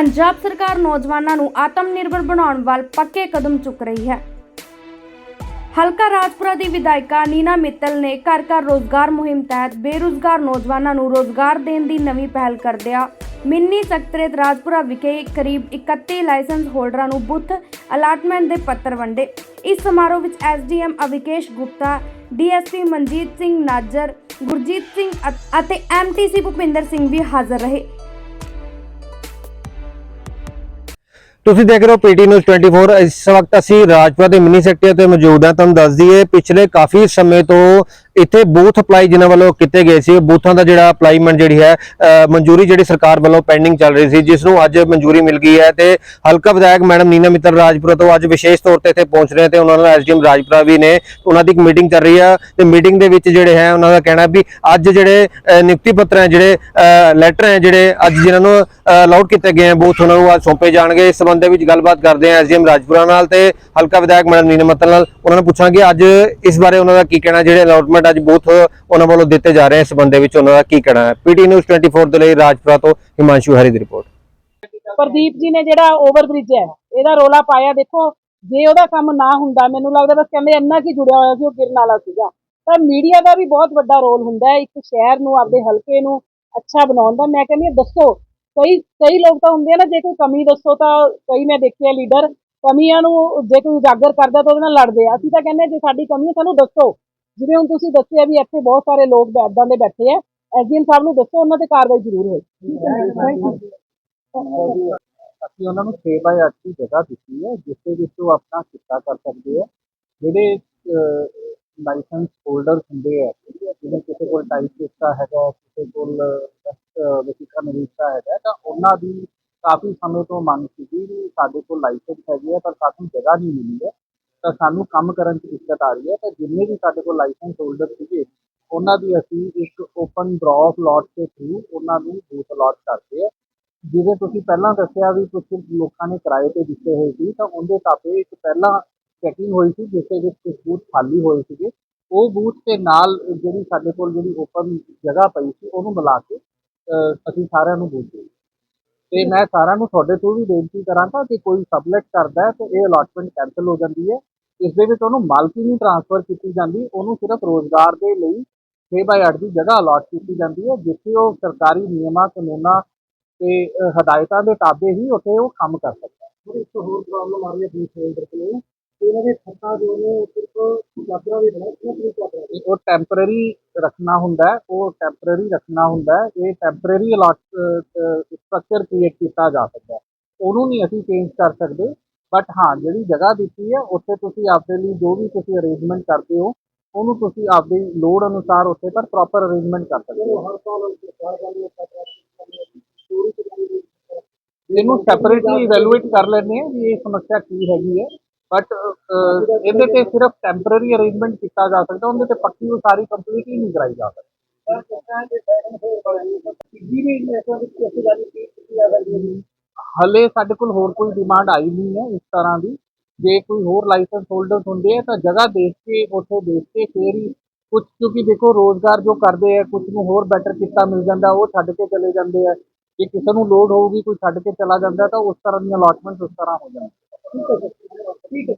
ਪੰਜਾਬ ਸਰਕਾਰ ਨੌਜਵਾਨਾਂ ਨੂੰ ਆਤਮ ਨਿਰਭਰ ਬਣਾਉਣ ਵੱਲ ਪੱਕੇ ਕਦਮ ਚੁੱਕ ਰਹੀ ਹੈ। ਹਲਕਾ ਰਾਜਪੁਰਾ ਦੀ ਵਿਧਾਇਕਾ ਨੀਨਾ ਮਿੱਤਲ ਨੇ ਘਰ ਘਰ ਰੋਜ਼ਗਾਰ ਮੁਹਿੰਮ ਤਹਿਤ ਬੇਰੁਜ਼ਗਾਰ ਨੌਜਵਾਨਾਂ ਨੂੰ ਰੋਜ਼ਗਾਰ ਦੇਣ ਦੀ ਨਵੀਂ ਪਹਿਲ ਕਰਦਿਆਂ ਮਿੰਨੀ ਸਕੱਤਰੇਤ ਰਾਜਪੁਰਾ ਵਿਖੇ ਕਰੀਬ 31 ਲਾਇਸੈਂਸ ਹੋਲਡਰਾਂ ਨੂੰ ਬੁੱਥ ਅਲਾਟਮੈਂਟ ਦੇ ਪੱਤਰ ਵੰਡੇ। ਇਸ ਸਮਾਰੋਹ ਵਿੱਚ ਐਸਡੀਐਮ ਅਵਿਕੇਸ਼ ਗੁਪਤਾ ਡੀਐਸਪੀ ਮਨਜੀਤ ਸਿੰਘ ਨਾਜਰ, ਗੁਰਜੀਤ ਸਿੰਘ ਅ- ਅਤੇ ਐਮਟੀਸੀ ਭੁਪਿੰਦਰ ਸਿੰਘ ਵੀ ਹਾਜ਼ਰ ਰਹੇ। ਤੁਸੀਂ ਦੇਖ ਰਹੇ ਹੋ ਪੀਟੀ ਨਿਊਜ਼ 24 ਇਸ ਵਕਤ ਅਸੀਂ ਰਾਜਪੁਰਾ ਦੇ ਮਿਨੀ ਸੈਕਟਰੀ ਤੇ ਮੌਜੂਦ ਹਾਂ। ਤੁਹਾਨੂੰ ਦੱਸ ਦਈਏ, ਪਿਛਲੇ ਕਾਫੀ ਸਮੇਂ ਤੋਂ ਇੱਥੇ ਬੂਥ ਅਪਲਾਈ ਜਿਨ੍ਹਾਂ ਵੱਲੋਂ ਕੀਤੇ ਗਏ ਸੀ ਬੂਥਾਂ ਦਾ ਜਿਹੜਾ ਅਪਲਾਈਮੈਂਟ ਜਿਹੜੀ ਹੈ ਮਨਜ਼ੂਰੀ ਜਿਹੜੀ ਸਰਕਾਰ ਵੱਲੋਂ ਪੈਂਡਿੰਗ ਚੱਲ ਰਹੀ ਸੀ, ਜਿਸ ਨੂੰ ਅੱਜ ਮਨਜ਼ੂਰੀ ਮਿਲ ਗਈ ਹੈ ਤੇ ਹਲਕਾ ਵਿਧਾਇਕ ਮੈਡਮ ਨੀਨਾ ਮਿੱਤਲ ਰਾਜਪੁਰਾ ਤੋਂ ਅੱਜ ਵਿਸ਼ੇਸ਼ ਤੌਰ ਤੇ ਇੱਥੇ ਪਹੁੰਚ ਰਹੇ ਤੇ ਉਹਨਾਂ ਨਾਲ ਐਸਡੀਐਮ ਰਾਜਪੁਰਾ ਵੀ ਨੇ, ਉਹਨਾਂ ਦੀ ਇੱਕ ਮੀਟਿੰਗ ਚੱਲ ਰਹੀ ਹੈ ਤੇ ਮੀਟਿੰਗ ਦੇ ਵਿੱਚ ਜਿਹੜੇ ਹੈ, ਉਹਨਾਂ ਦਾ ਕਹਿਣਾ ਵੀ ਅੱਜ ਜਿਹੜੇ ਨਿਯੁਕਤੀ ਪੱਤਰ ਹੈ, ਜਿਹੜੇ ਲੈਟਰ ਹੈ, ਜਿਹੜੇ ਅੱਜ ਜਿਨ੍ਹਾਂ ਨੂੰ ਅਲਾਉਡ ਕੀਤੇ ਗਏ ਹੈ ਬੂਥ ਉਹਨਾਂ ਨੂੰ ਅੱਜ ਸੌਂਪੇ ਜਾਣਗੇ। ਇਸ ਸੰਬੰਧ ਦੇ ਵਿੱਚ ਗੱਲਬਾਤ ਕਰਦੇ ਹਾਂ ਐਸਡੀਐਮ ਰਾਜਪੁਰਾ ਨਾਲ ਤੇ ਹਲਕਾ ਵਿਧਾਇਕ ਮੈਡਮ ਨੀਨਾ ਮਿੱਤਲ ਨਾਲ, ਉਹਨਾਂ ਨੂੰ ਪੁੱਛਾਂਗੇ ਅੱਜ ਇਸ ਬਾਰੇ ਉਹਨਾਂ ਦਾ ਕੀ ਕਹਿਣਾ, ਜਿਹੜੇ ਅਲਾਟਮੈਂਟ ਅੱਜ ਬੂਥ ਉਹਨਾਂ ਵੱਲੋਂ ਦਿੱਤੇ ਜਾ ਰਹੇ ਇਸ ਸੰਬੰਧ ਵਿੱਚ ਉਹਨਾਂ ਦਾ ਕੀ ਕਹਿਣਾ ਹੈ? ਪੀਟੀ ਨਿਊਜ਼ 24 ਦੇ ਲਈ ਰਾਜਪੁਰਾ ਤੋਂ ਹਿਮਾਂਸ਼ੂ ਹਰੀ ਦੀ ਰਿਪੋਰਟ। ਪ੍ਰਦੀਪ ਜੀ ਨੇ ਜਿਹੜਾ ਓਵਰਬ੍ਰਿਜ ਹੈ, ਇਹਦਾ ਰੋਲਾ ਪਾਇਆ, ਦੇਖੋ, ਜੇ ਉਹਦਾ ਕੰਮ ਨਾ ਹੁੰਦਾ, ਮੈਨੂੰ ਲੱਗਦਾ ਬਸ ਕਹਿੰਦੇ ਇੰਨਾ ਕੀ ਜੁੜਿਆ ਹੋਇਆ ਸੀ, ਉਹ ਗਿਰਨ ਵਾਲਾ ਸੀਗਾ। ਤਾਂ ਮੀਡੀਆ ਦਾ ਵੀ ਬਹੁਤ ਵੱਡਾ ਰੋਲ ਹੁੰਦਾ ਹੈ, ਇੱਕ ਸ਼ਹਿਰ ਨੂੰ, ਆਪਦੇ ਹਲਕੇ ਨੂੰ ਅੱਛਾ ਬਣਾਉਣ ਦਾ। ਮੈਂ ਕਹਿੰਦੀ ਦੱਸੋ, ਕਈ ਕਈ ਲੋਕ ਤਾਂ ਹੁੰਦੇ ਆ ਨਾ, ਜੇ ਕੋਈ ਕਮੀ ਦੱਸੋ ਤਾਂ ਕਈ ਮੈਂ ਦੇਖਿਆ ਲੀਡਰ ਕਮੀਆਂ ਨੂੰ ਜੇ ਕੋਈ ਉਜਾਗਰ ਕਰਦਾ ਤਾਂ ਉਹਦੇ ਨਾਲ ਲੜਦੇ ਆ। ਅਸੀਂ ਤਾਂ ਕਹਿੰਦੇ ਜੇ ਸਾਡੀ ਕਮੀ ਸਾਨੂੰ ਦੱਸੋ। ਜਿਵੇਂ ਹੁਣ ਤੁਸੀਂ ਦੱਸਿਆ ਵੀ ਇੱਥੇ ਬਹੁਤ ਸਾਰੇ ਲੋਕ ਬੈਦਾਂ ਦੇ ਬੈਠੇ ਆ। ਐਸਡੀਐਮ ਸਾਹਿਬ ਨੂੰ ਦੱਸੋ ਉਹਨਾਂ ਤੇ ਕਾਰਵਾਈ ਜ਼ਰੂਰ ਹੋਏ ਅਸੀਂ ਉਹਨਾਂ ਨੂੰ 6 ਬਾਏ 8 ਦੀ ਜਗ੍ਹਾ ਦਿੱਤੀ ਹੈ ਜਿਸ ਦੇ ਵਿੱਚ ਉਹ ਆਪਣਾ ਕਿੱਤਾ ਕਰ ਸਕਦੇ ਆ। ਜਿਹੜੇ ਲਾਇਸੈਂਸ ਹੋਲਡਰਸ ਹੁੰਦੇ ਆ ਜਿਵੇਂ ਕਿਸੇ ਕੋਲ ਟਾਈਪ ਕਿੱਤਾ ਹੈਗਾ ਕਿਸੇ ਕੋਲ ਵਸੀਕਾ ਨਿਰੀਖਤਾ ਹੈਗਾ ਤਾਂ ਉਹਨਾਂ ਦੀ ਕਾਫੀ ਸਮੇਂ ਤੋਂ ਮੰਗ ਸੀਗੀ ਵੀ ਸਾਡੇ ਕੋਲ ਲਾਇਸੈਂਸ ਹੈਗੇ ਆ ਪਰ ਸਾਨੂੰ ਜਗ੍ਹਾ ਨਹੀਂ ਮਿਲੀ ਹੈ। ਤਾਂ ਸਾਨੂੰ ਕੰਮ ਕਰਨ 'ਚ ਦਿੱਕਤ ਆ ਰਹੀ ਹੈ, ਤਾਂ ਜਿੰਨੇ ਵੀ ਸਾਡੇ ਕੋਲ ਲਾਇਸੈਂਸ ਹੋਲਡਰ ਸੀਗੇ, ਉਹਨਾਂ ਦੀ ਅਸੀਂ ਇੱਕ ਓਪਨ ਡਰਾਅ ਪਲਾਟ ਦੇ ਥਰੂ ਉਹਨਾਂ ਨੂੰ ਬੂਥ ਅਲਾਟ ਕਰਦੇ ਆ ਜਿਵੇਂ ਤੁਸੀਂ ਪਹਿਲਾਂ ਦੱਸਿਆ ਵੀ ਕੁਝ ਲੋਕਾਂ ਨੇ ਕਿਰਾਏ ਤੇ ਦਿੱਤੇ ਹੋਏ ਸੀ, ਤਾਂ ਉਹਦੇ ਤਾਪੇ ਇੱਕ ਪਹਿਲਾਂ ਚੈਕਿੰਗ ਹੋਈ ਸੀ, ਜਿਸ ਦੇ ਵਿੱਚ ਕੁਝ ਬੂਥ ਖਾਲੀ ਹੋਏ ਸੀਗੇ। ਉਹ ਬੂਥ ਦੇ ਨਾਲ ਜਿਹੜੀ ਸਾਡੇ ਕੋਲ ਜਿਹੜੀ ਓਪਨ ਜਗ੍ਹਾ ਪਈ ਸੀ, ਉਹਨੂੰ ਮਿਲਾ ਕੇ ਅਸੀਂ ਸਾਰਿਆਂ ਨੂੰ ਬੂਥ ਦੇ ਤੇ ਮੈਂ ਸਾਰਿਆਂ ਨੂੰ ਤੁਹਾਡੇ ਤੋਂ ਵੀ ਬੇਨਤੀ ਕਰਾਂਗਾ ਕਿ ਕੋਈ ਸਬਲੈਟ ਕਰਦਾ ਹੈ, ਤੇ ਇਹ ਅਲਾਟਮੈਂਟ ਕੈਨਸਲ ਹੋ ਜਾਂਦੀ ਹੈ। ਇਸ ਦੇ ਵਿੱਚ ਉਹਨੂੰ ਮਾਲਕੀ ਨਹੀਂ ਟ੍ਰਾਂਸਫਰ ਕੀਤੀ ਜਾਂਦੀ ਉਹਨੂੰ ਸਿਰਫ ਰੋਜ਼ਗਾਰ ਦੇ ਲਈ 6/8 ਦੀ ਜਗ੍ਹਾ ਅਲਾਟ ਕੀਤੀ ਜਾਂਦੀ ਹੈ ਜਿੱਥੇ ਉਹ ਸਰਕਾਰੀ ਨਿਯਮਾਂ ਕਾਨੂੰਨਾਂ ਤੇ ਹਦਾਇਤਾਂ ਦੇ ਤਾਬੇ ਹੀ ਉੱਥੇ ਉਹ ਕੰਮ ਕਰ ਸਕਦਾ ਹੈ। ਇੱਕ ਹੋਰ ਪ੍ਰੋਬਲਮ ਆ ਰਹੀ ਹੈ ਬੂਥ ਹੋਲਡਰ ਕੋਲ ਇਹਨਾਂ ਦੇ ਖੱਤਾ ਜੋ ਨੇ ਸਿਰਫ ਚਾਦਰਾਂ ਦੇ ਬਣਾ ਕਿਉਂ ਉਹ ਟੈਂਪਰੇਰੀ ਰੱਖਣਾ ਹੁੰਦਾ ਹੈ ਉਹ ਟੈਂਪਰੇਰੀ ਰੱਖਣਾ ਹੁੰਦਾ ਹੈ ਇਹ ਟੈਂਪਰੇਰੀ ਅਲਾਟ ਸਟਰਕਚਰ ਕ੍ਰੀਏਟ ਕੀਤਾ ਜਾ ਸਕਦਾ ਉਹਨੂੰ ਨਹੀਂ ਅਸੀਂ ਚੇਂਜ ਕਰ ਸਕਦੇ। ਬਟ ਹਾਂ, ਜਿਹੜੀ ਜਗ੍ਹਾ ਦਿੱਤੀ ਹੈ, ਉੱਥੇ ਤੁਸੀਂ ਆਪਦੇ ਲਈ ਜੋ ਵੀ ਤੁਸੀਂ ਅਰੇਂਜਮੈਂਟ ਕਰਦੇ ਹੋ, ਉਹਨੂੰ ਤੁਸੀਂ ਆਪਦੀ ਲੋੜ ਅਨੁਸਾਰ ਉੱਥੇ ਪਰ ਪ੍ਰੋਪਰ ਅਰੇਂਜਮੈਂਟ ਕਰ ਸਕਦੇ ਹੋ। ਹਰ ਸਾਲ ਇਹਨੂੰ ਸੈਪਰੇਟਲੀ ਇਵੈਲੂਏਟ ਕਰ ਲੈਂਦੇ ਆ ਵੀ ਇਹ ਸਮੱਸਿਆ ਕੀ ਹੈਗੀ ਹੈ। ਬਟ ਇਹਦੇ ਤੇ ਸਿਰਫ ਟੈਂਪਰੇਰੀ ਅਰੇਂਜਮੈਂਟ ਕੀਤਾ ਜਾ ਸਕਦਾ, ਉਹਦੇ ਤੇ ਪੱਕੀ ਉਸਾਰੀ ਕੰਪਲੀਟਲੀ ਨਹੀਂ ਕਰਾਈ ਜਾ ਸਕਦੀ। ਹਲੇ ਸਾਡੇ ਕੋਲ ਹੋਰ ਕੋਈ ਡਿਮਾਂਡ ਆਈ ਨਹੀਂ ਹੈ ਇਸ ਤਰ੍ਹਾਂ ਦੀ। ਜੇ ਕੋਈ ਹੋਰ ਲਾਇਸੈਂਸ ਹੋਲਡਰ ਹੁੰਦੇ ਆ ਤਾਂ ਜਗ੍ਹਾ ਦੇਖ ਕੇ, ਉੱਥੇ ਦੇਖ ਕੇ ਫੇਰ ਹੀ ਕੁਝ ਕਿਉਂਕਿ ਦੇਖੋ ਰੋਜ਼ਗਾਰ ਜੋ ਕਰਦੇ ਆ ਕੁਝ ਨੂੰ ਹੋਰ ਬੈਟਰ ਕੀਤਾ ਮਿਲ ਜਾਂਦਾ, ਉਹ ਛੱਡ ਕੇ ਚਲੇ ਜਾਂਦੇ ਆ। ਜੇ ਕਿਸੇ ਨੂੰ ਲੋਡ ਹੋਊਗੀ, ਕੋਈ ਛੱਡ ਕੇ ਚਲਾ ਜਾਂਦਾ, ਤਾਂ ਉਸ ਤਰ੍ਹਾਂ ਦੀ ਅਲਾਟਮੈਂਟ ਉਸ ਤਰ੍ਹਾਂ ਹੋ ਜਾਂਦੀਆਂ। ਠੀਕ ਹੈ ਠੀਕ ਹੈ।